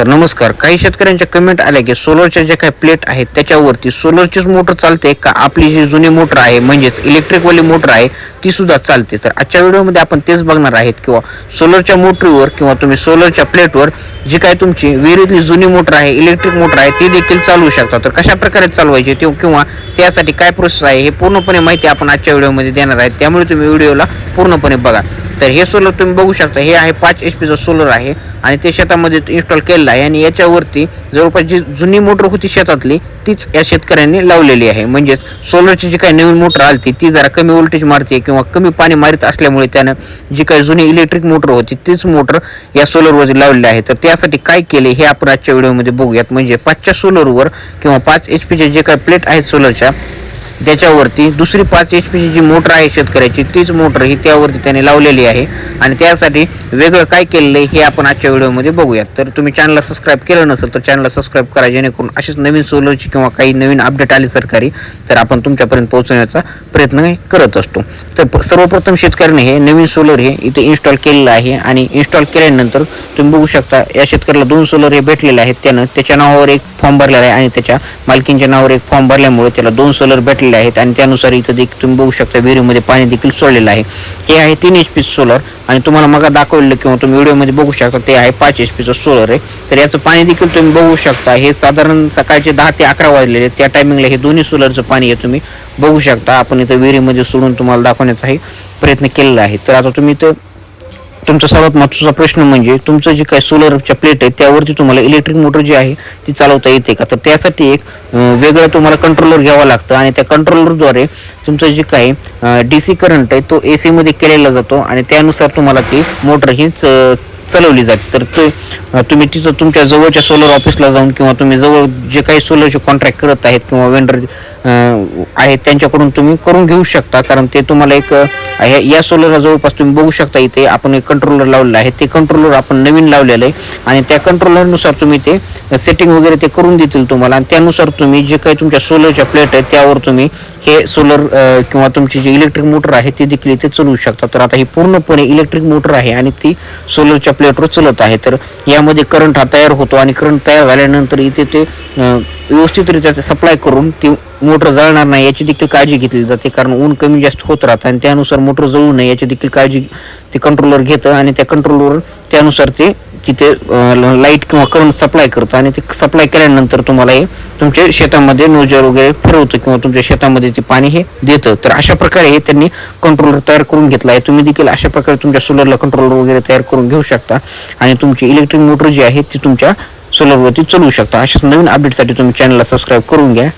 तर नमस्कार काही शेतकऱ्यांच्या कमेंट आल्या की सोलरच्या ज्या काही प्लेट आहेत त्याच्यावरती सोलरचीच मोटर चालते का? आपली जी जुनी मोटर आहे म्हणजेच इलेक्ट्रिकवाली मोटर आहे ती सुद्धा चालते. तर आजच्या व्हिडिओमध्ये आपण तेच बघणार आहेत किंवा सोलरच्या मोटरीवर किंवा तुम्ही सोलरच्या प्लेटवर जी काही तुमची विहिरीतली जुनी मोटर आहे इलेक्ट्रिक मोटर आहे ती देखील चालवू शकता. तर कशा प्रकारे चालवायची ते किंवा त्यासाठी काय प्रोसेस आहे हे पूर्णपणे माहिती आपण आजच्या व्हिडिओमध्ये देणार आहे. त्यामुळे तुम्ही व्हिडिओला पूर्णपणे बघा. तर हे सोलर तुम्ही बघू शकता. हे आहे पाच एच पीचं सोलर आहे आणि ते शेतामध्ये इन्स्टॉल केलेलं आहे. आणि याच्यावरती जवळपास जी जुनी मोटर होती शेतातली तीच या शेतकऱ्यांनी लावलेली आहे. म्हणजेच सोलरची जी काही नवीन मोटर आली ती जरा कमी व्होल्टेज मारते किंवा कमी पाणी मारित असल्यामुळे त्यानं जी काही जुनी इलेक्ट्रिक मोटर होती तीच मोटर या सोलरवरती लावलेली आहे. तर त्यासाठी काय केले हे आपण आजच्या व्हिडिओमध्ये बघूयात. म्हणजे पाचच्या सोलरवर किंवा पाच एच पीचे जे काही प्लेट आहेत सोलरच्या त्याच्यावरती दुसरी पाच एच पीची जी मोटर आहे शेतकऱ्याची तीच मोटर ही त्यावरती त्याने लावलेली आहे. आणि त्यासाठी वेगळं काय केलेलं आहे हे आपण आजच्या व्हिडिओमध्ये बघूयात. तर तुम्ही चॅनलला सबस्क्राईब केलं नसेल तर चॅनलला सबस्क्राईब करा जेणेकरून अशीच नवीन सोलरची किंवा काही नवीन अपडेट आली सरकारी तर आपण तुमच्यापर्यंत पोहोचवण्याचा प्रयत्न करत असतो. तर सर्वप्रथम शेतकऱ्याने हे नवीन सोलर हे इथे इन्स्टॉल केलेलं आहे आणि इन्स्टॉल केल्यानंतर तुम्ही बघू शकता या शेतकऱ्याला दोन सोलर हे भेटलेले आहेत. त्यानं त्याच्या नावावर एक फॉर्म भरलेला आहे आणि त्याच्या मालकींच्या नावावर एक फॉर्म भरल्यामुळे त्याला दोन सोलर भेटलेले आहेत आणि त्यानुसार इथं देखील तुम्ही बघू शकता विहिरीमध्ये पाणी देखील सोडलेलं आहे. हे आहे तीन एच पी सोलर आणि तुम्हाला मग दाखवलेलं किंवा तुम्ही व्हिडिओमध्ये बघू शकता ते आहे पाच एच पीचं सोलर आहे. तर याचं पाणी देखील तुम्ही बघू शकता. हे साधारण सकाळचे दहा ते अकरा वाजलेले आहेत. त्या टायमिंगला हे दोन्ही सोलरचं पाणी हे तुम्ही बघू शकता. आपण इथं विहिरीमध्ये सोडून तुम्हाला दाखवण्याचाही प्रयत्न केलेला आहे. तर आता तुम्ही इथं तुमचा सर्वात महत्त्वाचा प्रश्न म्हणजे तुमचं जे काही सोलरच्या प्लेट आहे त्यावरती तुम्हाला इलेक्ट्रिक मोटर जी आहे ती चालवता येते का? तर त्यासाठी एक वेगळं तुम्हाला कंट्रोलर घ्यावा लागतं आणि त्या कंट्रोलरद्वारे तुमचं जे काही डी सी करंट आहे तो ए सीमध्ये केलेला जातो आणि त्यानुसार तुम्हाला ती मोटर ही चालवली जाते. तर ते तुम्ही तिथं तुमच्या जवळच्या सोलर ऑफिसला जाऊन किंवा तुम्ही जवळ जे काही सोलरचे कॉन्ट्रॅक्ट करत आहेत किंवा वेंडर आहेत त्यांच्याकडून तुम्ही करून घेऊ शकता. कारण ते तुम्हाला एक या सोलरला जवळपास तुम्ही बघू शकता इथे आपण एक कंट्रोलर लावलेलं आहे. ते कंट्रोलर आपण नवीन लावलेलं आहे. आणि त्या कंट्रोलरनुसार तुम्ही ते सेटिंग वगैरे ते करून देतील तुम्हाला. आणि त्यानुसार तुम्ही जे काही तुमच्या सोलरच्या प्लेट आहेत त्यावर तुम्ही हे सोलर किंवा तुमची जी इलेक्ट्रिक मोटर आहे ती देखील इथे चलवू शकता. तर आता ही पूर्णपणे इलेक्ट्रिक मोटर आहे आणि ती सोलरच्या प्लेटवर चालत आहे तर यामध्ये करंट हा तयार होतो आणि करंट तयार झाल्यानंतर इथे ते व्यवस्थितरित्या ते सप्लाय करून ती मोटर जळणार नाही याची देखील काळजी घेतली जाते. कारण ऊन कमी जास्त होत राहतं आणि त्यानुसार मोटर जळू नये याची देखील काळजी ते कंट्रोलर घेतं आणि त्या कंट्रोलवर त्यानुसार ते तिथे लाइट किंवा करंट सप्लाय करतं आणि ते सप्लाय केल्यानंतर तुम्हाला हे तुमच्या शेतामध्ये नोजर वगैरे फिरवतं किंवा तुमच्या शेतामध्ये ते पाणी हे देतं. तर अशा प्रकारे हे त्यांनी कंट्रोलर तयार करून घेतला आहे. तुम्ही देखील अशा प्रकारे तुमच्या सोलरला कंट्रोलर वगैरे तयार करून घेऊ शकता आणि तुमची इलेक्ट्रिक मोटर जी आहे ती तुमच्या सोलरवरती चालवू शकता. अशाच नवीन अपडेटसाठी तुम्ही चॅनलला सबस्क्राईब करून घ्या.